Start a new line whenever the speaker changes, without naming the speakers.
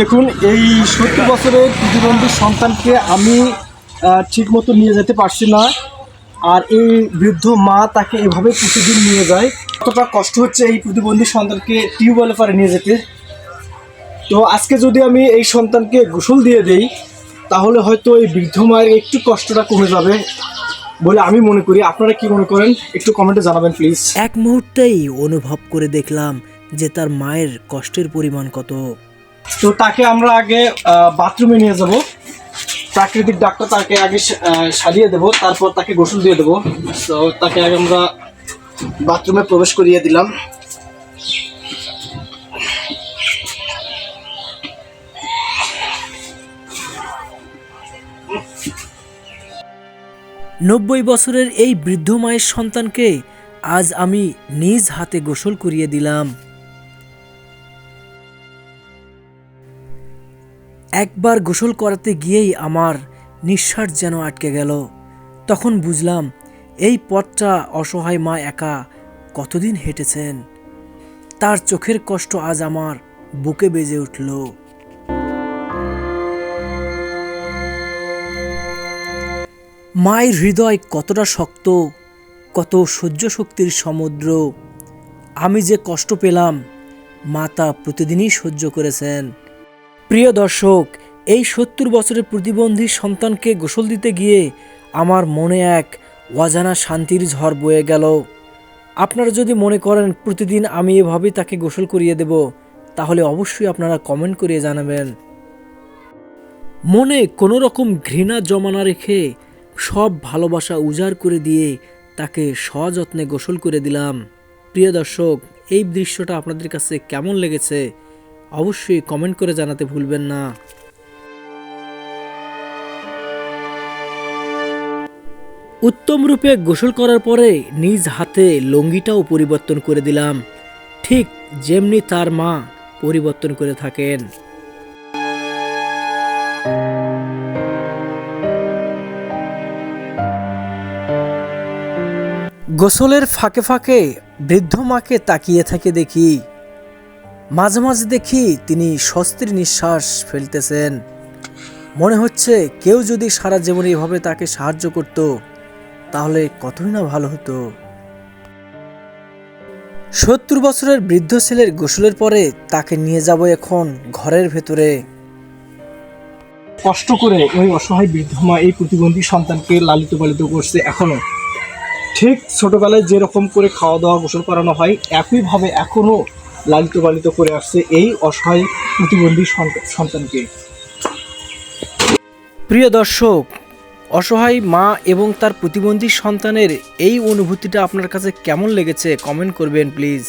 দেখুন, এই সত্তর বছরের প্রতিবন্ধী সন্তানকে আমি ঠিকমতো নিয়ে যেতে পারছি না। আর এই বৃদ্ধ মা তাকে এভাবে প্রতিদিন নিয়ে যায়। কতটা কষ্ট হচ্ছে এই প্রতিবন্ধী সন্তানকে টিউবওয়েলে পারে নিয়ে যেতে। তো আজকে যদি আমি এই সন্তানকে গোসল দিয়ে দেই, তাহলে হয়তো এই বৃদ্ধ মায়ের একটু কষ্টটা কমে যাবে বলে আমি মনে করি। আপনারা কি মনে করেন? একটু কমেন্টে জানাবেন, প্লিজ।
এক মুহূর্তেই অনুভব করে দেখলাম যে তার মায়ের কষ্টের পরিমাণ কত।
তো তাকে আমরা আগে বাথরুমে নিয়ে যাব। প্রাকৃতিক ডাক্তার তাকে আগে সারিয়ে দেবো, তারপর তাকে গোসল দিয়ে দেবো। তো তাকে আগে আমরা বাথরুমে প্রবেশ করিয়ে দিলাম।
নব্বই বছরের এই বৃদ্ধ মায়ের সন্তানকে আজ আমি নিজ হাতে গোসল করিয়ে দিলাম। একবার গোসল করাতে গিয়েই আমার নিঃশ্বাস যেন আটকে গেল। তখন বুঝলাম, এই পথটা অসহায় মা একা কতদিন হেঁটেছেন? তার চোখের কষ্ট আজ আমার বুকে বেজে উঠল। মায়ের হৃদয় কতটা শক্ত, কত সহ্য শক্তির সমুদ্র, আমি যে কষ্ট পেলাম, মা তা প্রতিদিনই সহ্য করেছেন। প্রিয় দর্শক, এই সত্তর বছরের প্রতিবন্ধী সন্তানকে গোসল দিতে গিয়ে আমার মনে এক অজানা শান্তির ঝড় বয়ে গেল। আপনারা যদি মনে করেন প্রতিদিন আমি এভাবেই তাকে গোসল করিয়ে দেব, তাহলে অবশ্যই আপনারা কমেন্ট করিয়ে জানাবেন। মনে কোনো রকম ঘৃণা জমা না রেখে সব ভালোবাসা উজাড় করে দিয়ে তাকে সযত্নে গোসল করে দিলাম। প্রিয় দর্শক, এই দৃশ্যটা আপনাদের কাছে কেমন লেগেছে? অবশ্যই কমেন্ট করে জানাতে ভুলবেন না। উত্তম রূপে গোসল করার পরে নিজ হাতে লুঙ্গিটাও পরিবর্তন করে দিলাম। ঠিক যেমনি তার মা পরিবর্তন করে থাকেন। গোসলের ফাঁকে ফাঁকে বৃদ্ধ মাকে তাকিয়ে থাকে দেখি। মাঝে মাঝে দেখি তিনি স্বস্তির নিঃশ্বাস ফেলতেছেন। মনে হচ্ছে কেউ যদি সারা জীবন এভাবে তাকে সাহায্য করত, তাহলে কতই না ভালো হতো। সত্তর বছরের বৃদ্ধ ছেলের গোসলের পরে তাকে নিয়ে যাব এখন ঘরের ভেতরে।
কষ্ট করে ওই অসহায় বৃদ্ধ মা এই প্রতিবন্ধী সন্তানকে লালিত পালিত করছে এখনও। ঠিক ছোটবেলায় যেরকম করে খাওয়া দাওয়া গোসল করানো হয়, একইভাবে এখনও লালিত পালিত করে আসছে এই অসহায় প্রতিবন্ধী সন্তা- সন্তানকে।
প্রিয় দর্শক, অসহায় মা এবং তার প্রতিবন্ধী সন্তানের এই অনুভূতিটা আপনার কাছে কেমন লেগেছে? কমেন্ট করবেন প্লিজ